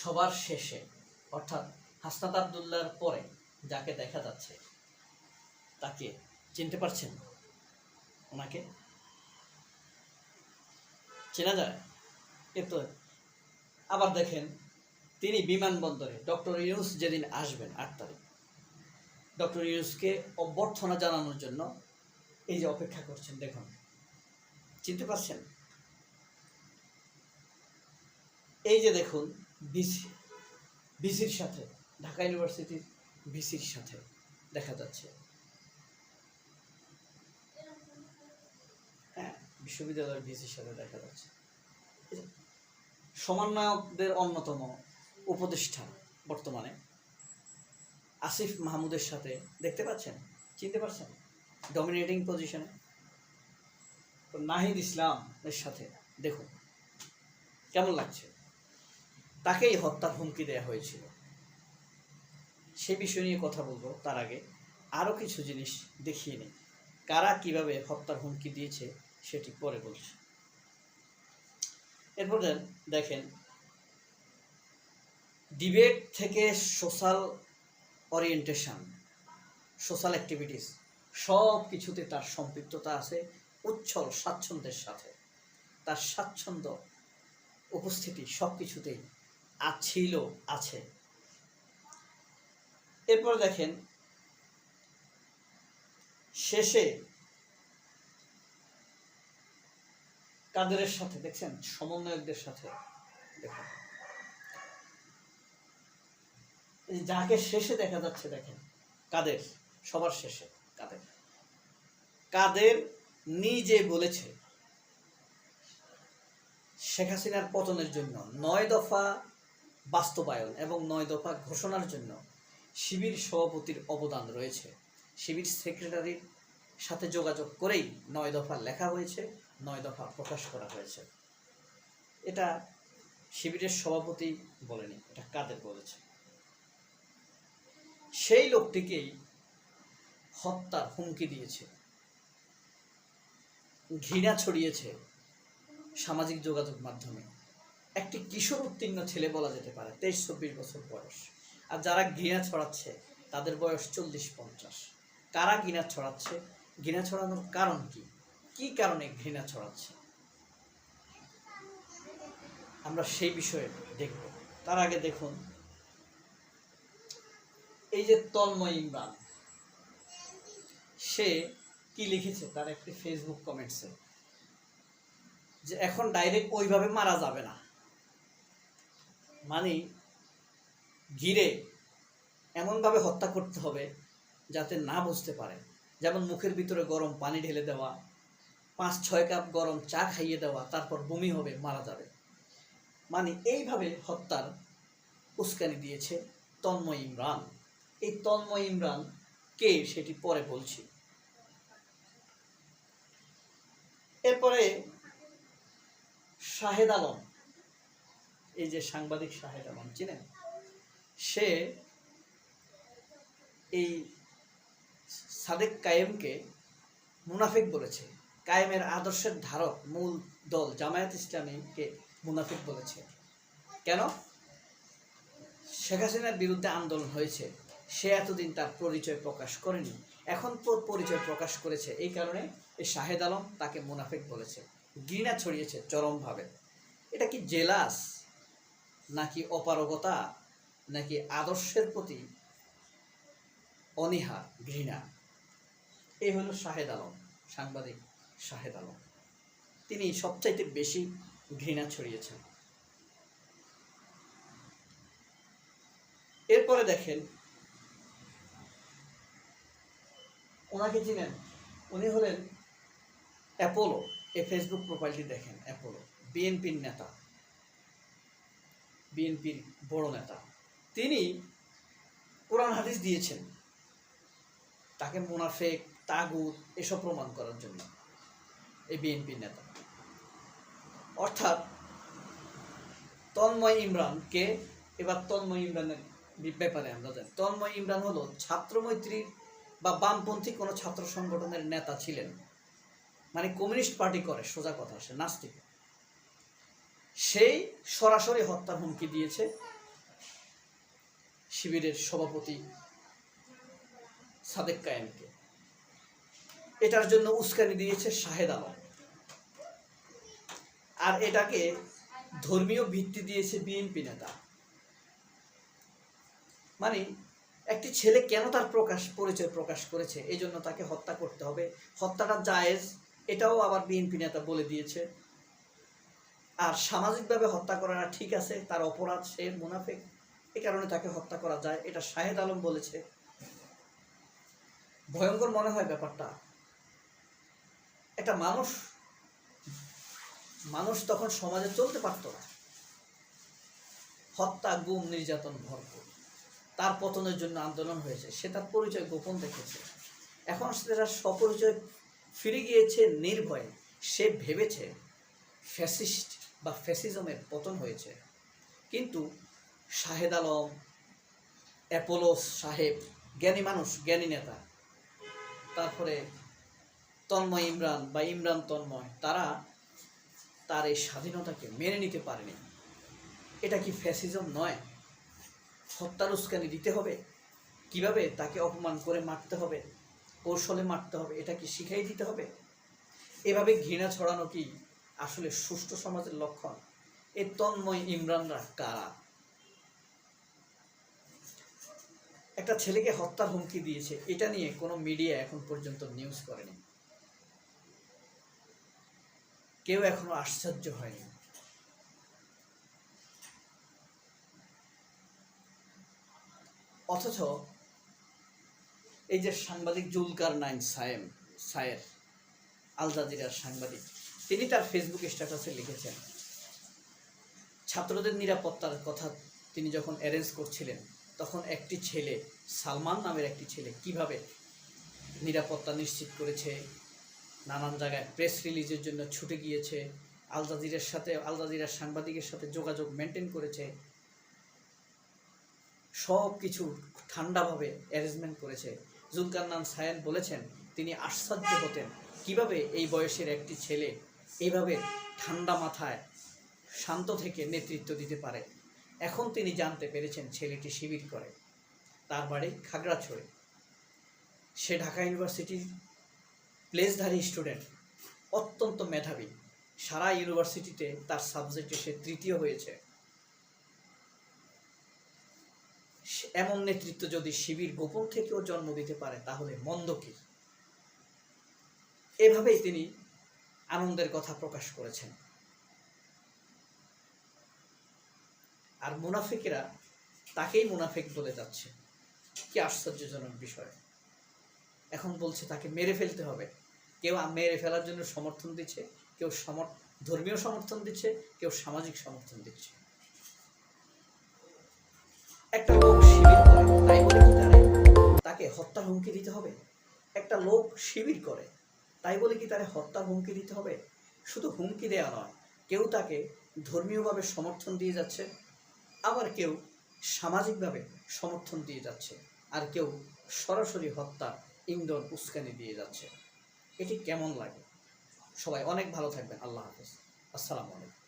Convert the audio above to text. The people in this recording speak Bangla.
সবার শেষে, অর্থাৎ হাসনাত আবদুল্লার পরে যাকে দেখা যাচ্ছে, তাকে চিনতে পারছেন ওনাকে? চেনা যায়? এ তো আবার দেখেন, তিনি বিমানবন্দরে ডক্টর ইউনুস যেদিন আসবেন আট তারিখ, ডক্টর ইউনুসকে অভ্যর্থনা জানানোর জন্য এই যে অপেক্ষা করছেন, দেখুন, চিনতে পারছেন? এই যে দেখুন বিসি, বিসির সাথে, ঢাকা ইউনিভার্সিটির বিসির সাথে দেখা যাচ্ছে। হ্যাঁ বিশ্ববিদ্যালয়ের বিসির সাথে দেখা যাচ্ছে। সমন্বয়কদের অন্যতম উপদেষ্টা বর্তমানে আসিফ মাহমুদের সাথে, দেখতে পাচ্ছেন? চিনতে পারছেন? ডমিনেটিং পজিশনে নাহিদ ইসলাম এর সাথে, দেখুন, কেমন লাগছে? তাকেই হত্যার হুমকি দেওয়া হয়েছিল। সে বিষয় নিয়ে কথা বলব তার আগে। আরও কিছু জিনিস দেখিয়ে নিই। কারা কীভাবে হত্যার হুমকি দিয়েছে সেটি পরে বলছি। এরপর দেখেন, ডিবেট থেকে সোশ্যাল ওরিয়েন্টেশন সোশ্যাল অ্যাক্টিভিটিস, সব কিছুতে তার সম্পৃক্ততা আছে, উচ্ছল, স্বাচ্ছন্দ্যের সাথে। তার স্বাচ্ছন্দ্য, উপস্থিতি সব কিছুতেই আছিল, আছে। এরপর দেখেন, শেষে কাদেরের সাথে, দেখছেন? সমন্বয়কদের সাথে যাকে শেষে দেখা যাচ্ছে, দেখেন, কাদের? সবার শেষে, কাদের? কাদের নিজে বলেছে, শেখ হাসিনার পতনের জন্য নয় দফা বাস্তবায়ন এবং নয় দফা ঘোষণার জন্য শিবির সভাপতির অবদান রয়েছে। শিবির সেক্রেটারির সাথে যোগাযোগ করেই নয় দফা লেখা হয়েছে, নয় দফা প্রকাশ করা হয়েছে। এটা শিবিরের সভাপতি বলেনি, এটা কাদের বলেছে? সেই লোকটিকেই হত্যার হুমকি দিয়েছে। ঘৃণা ছড়িয়েছে সামাজিক যোগাযোগ মাধ্যমে। একটি কিশোর উত্তীর্ণ ছেলে বলা যেতে পারে, তেইশ, চব্বিশ বছর বয়স। আর যারা ঘৃণা ছড়াচ্ছে, তাদের বয়স চল্লিশ, পঞ্চাশ। কারা ঘৃণা ছড়াচ্ছে? ঘৃণা ছড়ানোর কারণ কি? কি কারণে ঘৃণা ছড়াচ্ছে? আমরা সেই বিষয়ে দেখব। তার আগে দেখুন, এই যে তন্ময় ইমরান, সে কি লিখেছে? তার একটি ফেসবুক কমেন্টসে যে এখন ডাইরেক্ট ওইভাবে মারা যাবে না। মানে ঘিরে এমনভাবে হত্যা করতে হবে যাতে না বুঝতে পারে। যেমন মুখের ভিতরে গরম পানি ঢেলে দেওয়া, পাঁচ ছয় কাপ গরম চা খাইয়ে দেওয়া, তারপর বমি হবে, মারা যাবে। মানে এইভাবে হত্যার উস্কানি দিয়েছে তন্ময় ইমরান। এই তন্ময় ইমরান কে সেটি পরে বলছি। এরপরে শাহেদ আলম। এই যে সাংবাদিক শাহেদ আলম চিনেন? সে এই সাদেক কায়েমকে মুনাফিক বলেছে। কায়েমের আদর্শের ধারক, মূল দল জামায়াত ইসলামীকে মুনাফিক বলেছে। কেন? শেখ হাসিনার বিরুদ্ধে আন্দোলন হয়েছে। সে এতদিন তার পরিচয় প্রকাশ করেনি। এখন তোর পরিচয় প্রকাশ করেছে। এই কারণে এই শাহেদ আলম তাকে মুনাফিক বলেছে। ঘৃণা ছড়িয়েছে চরমভাবে। এটা কি জেলাস? নাকি অপারগতা, নাকি আদর্শের প্রতি অনীহা, ঘৃণা? এই হলো শাহেদ আলম, সাংবাদিক শাহেদ আলম। তিনি সবচাইতে বেশি ঘৃণা ছড়িয়েছেন। এরপরে দেখেন, ওনাকে চিনেন, উনি হলেন অ্যাপোলো, এই ফেসবুক প্রোফাইলটি দেখেন, অ্যাপোলো, বিএনপির নেতা। বিএনপির বড় নেতা। তিনি কোরআন হাদিস দিয়েছেন। তাকে মুনাফেক তাগুদ এসব প্রমাণ করার জন্য এই বিএনপির নেতা। অর্থাৎ তন্ময় ইমরানকে, এবার তন্ময় ইমরানের ব্যাপারে আমরা জানি। তন্ময় ইমরান হলো ছাত্রমৈত্রীর বা বামপন্থী কোনো ছাত্র সংগঠনের নেতা ছিলেন। মানে কমিউনিস্ট পার্টি করে, সোজা কথা, সে নাস্তিক। সেই সরাসরি হত্যার হুমকি দিয়েছে শিবিরের সভাপতি সাদেক কায়েমকে। এটার জন্য উস্কানি দিয়েছে শাহেদ আলম। আর এটাকে ধর্মীয় ভিত্তি দিয়েছে বিএনপি নেতা। মানে একটি ছেলে কেন তার প্রকাশ, পরিচয় প্রকাশ করেছে? এই জন্য তাকে হত্যা করতে হবে। হত্যাটা জায়েজ, এটাও আবার বিএনপি নেতা বলে দিয়েছে। আর সামাজিকভাবে হত্যা করাটা ঠিক আছে, তার অপরাধ সে মুনাফেক। এ কারণে তাকে হত্যা করা যায়, এটা শাহেদ আলম বলেছে। ভয়ঙ্কর মনে হয় ব্যাপারটা। একটা মানুষ মানুষ তখন সমাজে চলতে পারত না। হত্যা, গুম, নির্যাতন ভরপুর। তার পতনের জন্য আন্দোলন হয়েছে, সে তার পরিচয় গোপন রেখেছে। এখন সেটা স্বপরিচয় ফিরে গিয়েছে নির্ভয়ে। সে ভেবেছে, ফ্যাসিস্ট বা ফ্যাসিজমের পতন হয়েছে। কিন্তু শাহেদ আলম, অ্যাপোলোস সাহেব, জ্ঞানী মানুষ, জ্ঞানী নেতা, তারপরে তন্ময় ইমরান বা ইমরান তন্ময়, তারা তার এই স্বাধীনতাকে মেনে নিতে পারেনি। এটা কি ফ্যাসিজম নয়? হত্যার উস্কানি দিতে হবে? কীভাবে তাকে অপমান করে মারতে হবে? কৌশলে মারতে হবে? এটা কি শিখাই দিতে হবে? এভাবে ঘৃণা ছড়ানো কি আসলে সুষ্ঠু সমাজের লক্ষণ। এই তন্ময় ইমরানরা কারা? একটা ছেলেকে হত্যার হুমকি দিয়েছে, এটা নিয়ে কোনো মিডিয়া এখন পর্যন্ত নিউজ করেনি। কেউ এখনও আশ্চর্য হয়নি। অথচ এই যে সাংবাদিক জুলকার নাইন সায়েম, সায়ের, আল জাজিরার সাংবাদিক তিনি তার ফেসবুক স্ট্যাটাসে লিখেছেন। ছাত্রদের নিরাপত্তার কথা তিনি যখন অ্যারেঞ্জ করছিলেন, তখন একটি ছেলে, সালমান নামের একটি ছেলে, কীভাবে নিরাপত্তা নিশ্চিত করেছে, নানান জায়গায় প্রেস রিলিজের জন্য ছুটে গিয়েছে, আল জাজিরের সাথে, আল জাজিরার সাংবাদিকের সাথে যোগাযোগ মেনটেন করেছে সব কিছু ঠান্ডাভাবে অ্যারেঞ্জমেন্ট করেছে। জুলকান্নান সায়েন বলেছেন, তিনি আশ্চর্য হতেন কীভাবে এই বয়সের একটি ছেলে এইভাবে ঠান্ডা মাথায় শান্ত থেকে নেতৃত্ব দিতে পারে। এখন তিনি জানতে পেরেছেন ছেলেটি শিবির করে। তার বাড়ি খাগড়াছড়ি। সে ঢাকা ইউনিভার্সিটির প্লেসধারী স্টুডেন্ট, অত্যন্ত মেধাবী। সারা ইউনিভার্সিটিতে তার সাবজেক্টে সে তৃতীয় হয়েছে। এমন নেতৃত্ব যদি শিবির গোপন থেকেও জন্ম দিতে পারে, তাহলে মন্দ কি? এভাবেই তিনি আনন্দের কথা প্রকাশ করেছেন। আর মুনাফিকেরা তাকেই মুনাফিক বলে যাচ্ছে। কি আশ্চর্যজনক বিষয়। এখন বলছে তাকে মেরে ফেলতে হবে। কেউ মেরে ফেলার জন্য সমর্থন দিচ্ছে, কেউ ধর্মীয় সমর্থন দিচ্ছে, কেউ সামাজিক সমর্থন দিচ্ছে। একটা লোক শিবির করে, তাই বলে কি তাকে হত্যার হুমকি দিতে হবে? একটা লোক শিবির করে তাই বলে কি তারা হত্যা হুমকি দিতে হবে? শুধু হুমকি দেওয়া নয়, কেউ তাকে ধর্মীয়ভাবে সমর্থন দিয়ে যাচ্ছে, আবার কেউ সামাজিকভাবে সমর্থন দিয়ে যাচ্ছে, আর কেউ সরাসরি হত্যা ইন্ধন উস্কানি দিয়ে যাচ্ছে। এটি কেমন লাগে? সবাই অনেক ভালো থাকবেন। আল্লাহ হাফিজ। আসসালামু আলাইকুম।